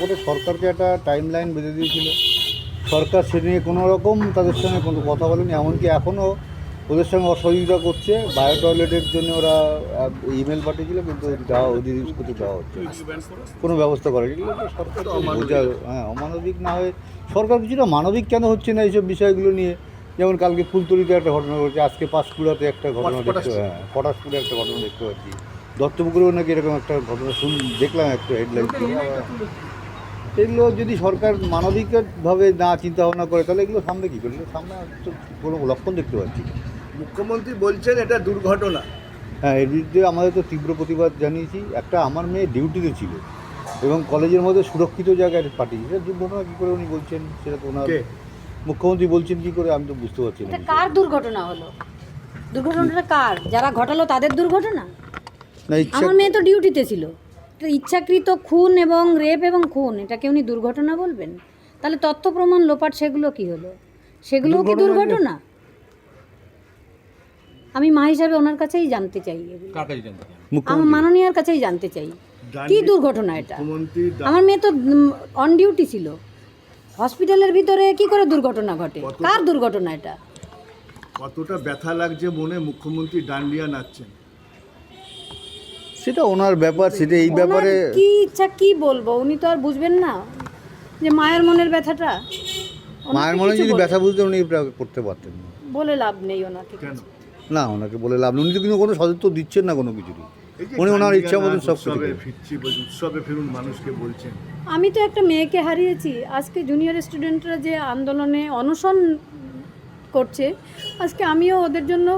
করে সরকারকে একটা টাইম লাইন বেঁধে দিয়েছিল। সরকার সে নিয়ে কোনো রকম তাদের সঙ্গে কোনো কথা বলেনি এমনকি এখনও ওদের সঙ্গে অসহযোগিতা করছে। বায়ো টয়লেটের জন্য ওরা ইমেল পাঠিয়েছিল কিন্তু দেওয়া ইউজ করতে দেওয়া হচ্ছে। কোনো ব্যবস্থা করে সরকার বোঝা হ্যাঁ অমানবিক না হয়ে সরকার কিছুটা মানবিক কেন হচ্ছে না এইসব বিষয়গুলো নিয়ে? যেমন কালকে ফুলতলিতে একটা ঘটনা ঘটেছে আজকে পাঁশকুড়াতে একটা ঘটনা দেখতে হ্যাঁ পটাশপুরে একটা ঘটনা দেখতে পাচ্ছি। দত্তপুকুরেও নাকি এরকম একটা ঘটনা শুন দেখলাম একটা হেডলাইন এগুলো যদি সরকার মানবিকভাবে না চিন্তা ভাবনা করে তাহলে এগুলো সামনে কী করলে সামনে তো কোনো লক্ষণ দেখতে পাচ্ছি মুখ্যমন্ত্রী বলছেন এটা দুর্ঘটনা। হ্যাঁ এর বিরুদ্ধে আমাদের তো তীব্র প্রতিবাদ জানিয়েছি। একটা আমার মেয়ে ডিউটিতে ছিল এবং কলেজের মধ্যে সুরক্ষিত জায়গায় পাঠিয়েছি। সেটা দুর্ঘটনা কী করে উনি বলছেন সেটা তো ওনার মুখ্যমন্ত্রী বলছেন কী করে আমি তো বুঝতে পারছি না কার দুর্ঘটনা হলো? দুর্ঘটনাটা কার? যারা ঘটালো তাদের দুর্ঘটনা? না আমার মেয়ে তো ডিউটিতে ছিল। ইচ্ছাকৃত খুন এবং রেপ এবং খুন এটাকে উনি দুর্ঘটনা বলবেন? তাহলে তথ্য প্রমাণ লোপাট সেগুলো কি হলো? সেগুলোও কি দুর্ঘটনা আমি মা হিসাবে ওনার কাছেই জানতে চাই? আমার মাননীয়ার কাছেই জানতে চাই। কি দুর্ঘটনা এটা? আমার মেয়ে তো অন ডিউটি ছিল। হসপিটালের ভিতরে কি করে দুর্ঘটনা ঘটে? কার দুর্ঘটনা এটা? কতটা ব্যথা লাগছে মনে মুখ্যমন্ত্রী ডান্ডিয়া নাচছেন। সেটা ওনার ব্যাপার সেটা এই ব্যাপারে কি ইচ্ছা কি বলব? উনি তো আর বুঝবেন না যে মায়ের মনের ব্যথাটা। মায়ের মনে যদি ব্যথা বুঝতে উনি এটা করতে পারতেন না। বলে লাভ নেই ওনাকে না ওনাকে বলে লাভ নেই। উনি তো কিন্তু কোনো সদস্য দিচ্ছেন না কোনো কিছুরই। উনি ওনার ইচ্ছা মতন সব কিছু উৎসবে ফিরুন মানুষকে বলছেন। আমি তো একটা মেয়েকে হারিয়েছি। আজকে জুনিয়র স্টুডেন্টরা যে আন্দোলনে অনশন করছে আজকে আমিও ওদের জন্য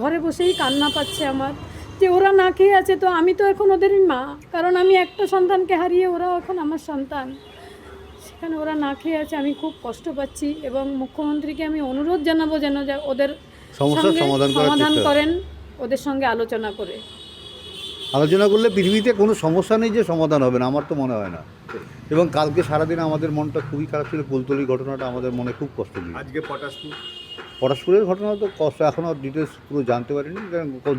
ঘরে বসেই কান্না পাচ্ছে আমার। যে ওরা না খেয়ে আছে তো আমি তো এখন ওদেরই মা। কারণ আমি একটা সন্তানকে হারিয়ে ওরাও এখন আমার সন্তান। সেখানে ওরা না খেয়ে আছে আমি খুব কষ্ট পাচ্ছি এবং মুখ্যমন্ত্রীকে আমি অনুরোধ জানাব যেন যা ওদের সমস্যার সমাধান সমাধান করেন ওদের সঙ্গে আলোচনা করে। আলোচনা করলে পৃথিবীতে কোনো সমস্যা নেই যে সমাধান হবে না আমার তো মনে হয় না। এবং কালকে সারাদিন আমাদের মনটা খুবই খারাপ ছিল কুলতলি ঘটনাটা আমাদের মনে খুব কষ্ট দিল। আজকে পটাশপুর পরস্পরের ঘটনা তো কষ্ট এখনও ডিটেলস পুরো জানতে পারিনি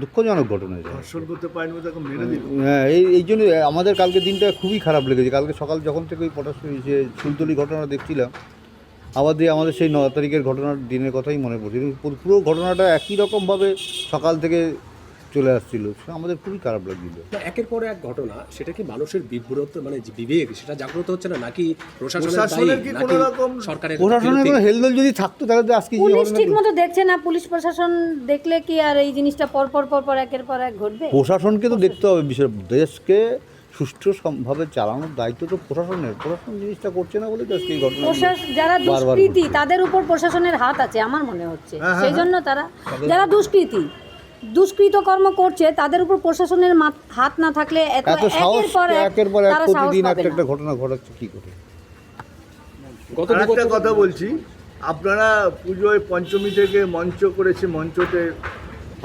দুঃখজনক ঘটনা এটা। ধর্ষণ করতে পারেনি বলে মেরে দিল। হ্যাঁ এই এই জন্য আমাদের কালকে দিনটা খুবই খারাপ লেগেছে। কালকে সকাল যখন থেকে ওই পটাশ যে ফুলতলি ঘটনা দেখছিলাম আবার দিয়ে আমাদের সেই ন তারিখের ঘটনার দিনের কথাই মনে পড়ছে। পুরো ঘটনাটা একই রকমভাবে সকাল থেকে চলে আসছিল আমাদের খুবই খারাপ লাগছিল। একের পর এক ঘটনা সেটা কি মানুষের বিভ্রত মানে বিবেক সেটা জাগ্রত হচ্ছে না নাকি প্রশাসনের কোনো রকম সরকারের প্রশাসনের কোনো হেলদোল যদি থাকতো তাহলে তো আজকে পুলিশ ঘটনা ঠিক মতো দেখছে না পুলিশ প্রশাসন দেখলে কি আর এই জিনিসটা পর পর পর পর একের পর এক ঘটবে? প্রশাসনকে তো দেখতে হবে বিষয় দেশকে সুষ্ঠুভাবে চালানোর দায়িত্ব তো প্রশাসনের। প্রশাসন জিনিসটা করছে না বলে তো এই ঘটনা প্রশাসন যারা দুষ্কৃতী। তাদের উপর প্রশাসনের হাত আছে আমার মনে হচ্ছে। হ্যাঁ, হ্যাঁ, সেই জন্য তারা যারা দুষ্কৃতী দুষ্কৃত কর্ম করছে তাদের উপর প্রশাসনের হাত না থাকলে এত একের পর এক একের পর এক প্রতিদিন একটা একটা ঘটনা ঘটাচ্ছে কি করে? গত একটা কথা বলছি আপনারা পুজোয় পঞ্চমী থেকে মঞ্চ করেছে মঞ্চতে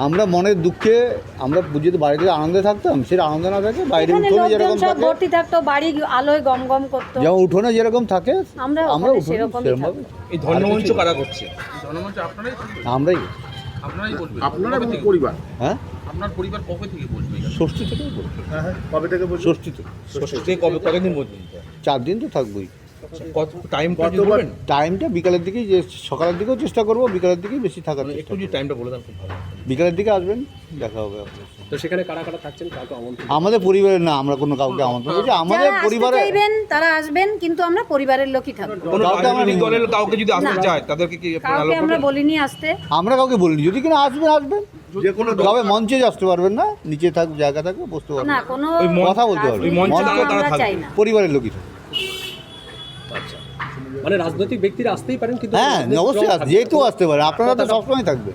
আমরা মনের দুঃখে আমরা পুজোতে বাড়িতে আনন্দে থাকতাম সেটা আনন্দ না থাকে বাইরে উঠোনে যেরকম থাকে। ভর্তি থাকতো বাড়ি আলোয় গম গম করতো। যেমন উঠোনে যেরকম থাকে আমরা আমরা উঠোনে সেরকমভাবে। এই ধর্মমঞ্চ কারা করছে? জনমঞ্চ আপনারাই আমরাই আপনারাই বলবেন। আপনারা এবং থেকে? পরিবার। হ্যাঁ? আপনার পরিবার কবে থেকে ষষ্ঠী থেকেই বলব হ্যাঁ হ্যাঁ কবে থেকে বলছি ষষ্ঠী থেকে। ষষ্ঠী কবে কতদিন পর্যন্ত চার দিন তো থাকবোই। কত টাইমটা বিকালের দিকেই যে সকালের দিকেও চেষ্টা করব বিকালের দিকেই বেশি থাকার চেষ্টা একটু যদি টাইমটা বলে দেন খুব ভালো বিকালের দিকে আসবেন দেখা হবে তো সেখানে কারা কারা থাকছেন কাউকে আমন্ত্রণ? আমাদের পরিবারের না আমরা কোনো কাউকে আমন্ত্রণ করছি আমাদের পরিবারে চাইবেন তারা আসবেন কিন্তু আমরা পরিবারের লোকই থাকব। কোনো রাজনৈতিক দলের কাউকে যদি আসতে চায় তাদেরকে কি কাউকে আমরা বলিনি আসতে। আমরা কাউকে বলিনি যদি কিনা আসবেন আসবেন। যে কোনো তবে মঞ্চে আসতে পারবেন না নিচে থাক জায়গা থাকবে বসতে পারবেন না। কোনো কথা বলতে পারবেন মঞ্চে মঞ্চে তারা- থাকবে। পরিবারের লোকই থাকবে। মানে রাজনৈতিক ব্যক্তিরা আসতেই পারেন কিন্তু হ্যাঁ রাজনৈতিক অবশ্যই দল আসবে থাকবে। যেহেতু আসতে পারে আপনারা তো কথাটা- সবসময় থাকবে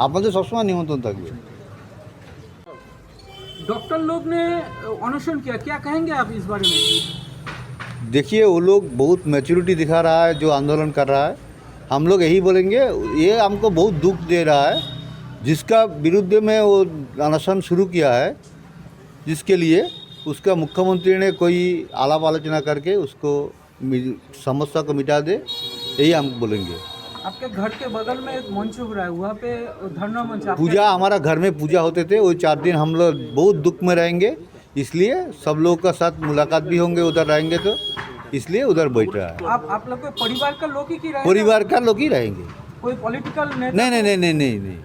আপনাদের সবসময় নিমন্ত্রণ থাকবে डॉक्टर लोग ने अनशन किया क्या कहेंगे आप इस बारे में देखिए वो लोग बहुत मैच्योरिटी दिखा रहा है जो आंदोलन कर रहा है हम लोग यही बोलेंगे ये हमको बहुत दुख दे रहा है जिसका विरुद्ध में वो अनशन शुरू किया है जिसके लिए उसका मुख्यमंत्री ने कोई आलाप आलोचना करके उसको मि- समस्या को मिटा दे यही हम बोलेंगे। आपके घर के बगल में एक मंच हो रहा है वहाँ पे धरना मंच पूजा हमारा घर में पूजा होते थे वो चार दिन हम लोग बहुत दुख में रहेंगे इसलिए सब लोग का साथ मुलाकात भी होंगे उधर रहेंगे तो इसलिए उधर बैठ रहा है। आप आप लोग परिवार का लोग ही परिवार का लोग ही रहेंगे। कोई पॉलिटिकल नहीं नहीं नहीं नहीं नहीं नहीं।